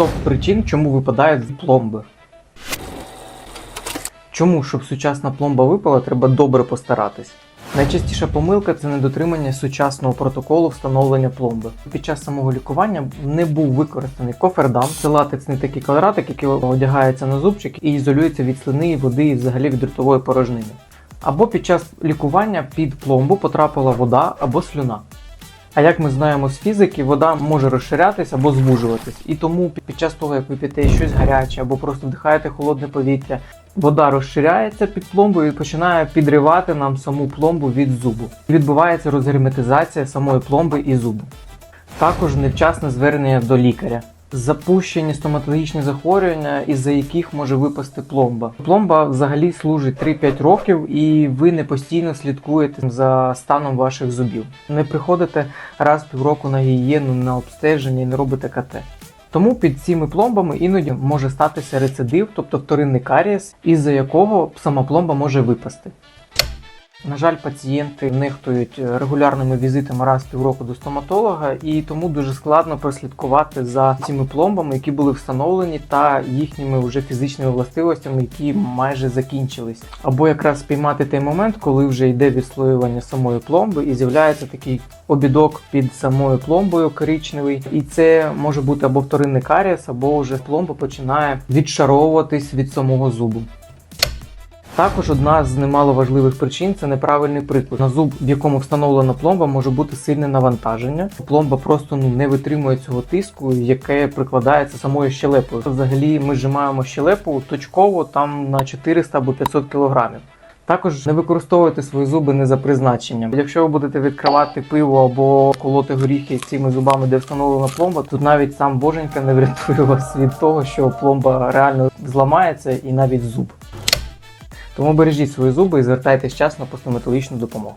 Топ причин, чому випадають пломби. Чому, щоб сучасна пломба випала, треба добре постаратись. Найчастіша помилка це недотримання сучасного протоколу встановлення пломби. Під час самого лікування не був використаний кофердам, це латексний такий квадратик, який одягається на зубчик і ізолюється від слини, води і взагалі від ротової порожнини. Або під час лікування під пломбу потрапила вода або слюна. А як ми знаємо з фізики, вода може розширятися або звужуватись. І тому під час того, як ви п'єте щось гаряче або просто вдихаєте холодне повітря, вода розширяється під пломбою і починає підривати нам саму пломбу від зубу. Відбувається розгерметизація самої пломби і зубу. Також невчасне звернення до лікаря. Запущені стоматологічні захворювання, із-за яких може випасти пломба. Пломба взагалі служить 3-5 років, і ви не постійно слідкуєте за станом ваших зубів. Не приходите раз півроку на гігієну, на обстеження і не робите КТ. Тому під цими пломбами іноді може статися рецидив, тобто вторинний карієс, із-за якого сама пломба може випасти. На жаль, пацієнти нехтують регулярними візитами раз півроку до стоматолога, і тому дуже складно прослідкувати за цими пломбами, які були встановлені, та їхніми вже фізичними властивостями, які майже закінчились. Або якраз спіймати той момент, коли вже йде відслоювання самої пломби, і з'являється такий обідок під самою пломбою коричневий, і це може бути або вторинний карієс, або вже пломба починає відшаровуватись від самого зубу. Також одна з немаловажливих причин це неправильний приклад. На зуб, в якому встановлена пломба, може бути сильне навантаження. Пломба просто ну, не витримує цього тиску, яке прикладається самою щелепою. Взагалі ми зжимаємо щелепу точково там на 400 або 500 кг. Також не використовуйте свої зуби не за призначенням. Якщо ви будете відкривати пиво або колоти горіхи цими зубами, де встановлена пломба, тут навіть сам боженька не врятує вас від того, що пломба реально зламається і навіть зуб. Тому бережіть свої зуби і звертайтесь вчасно по стоматологічну допомогу.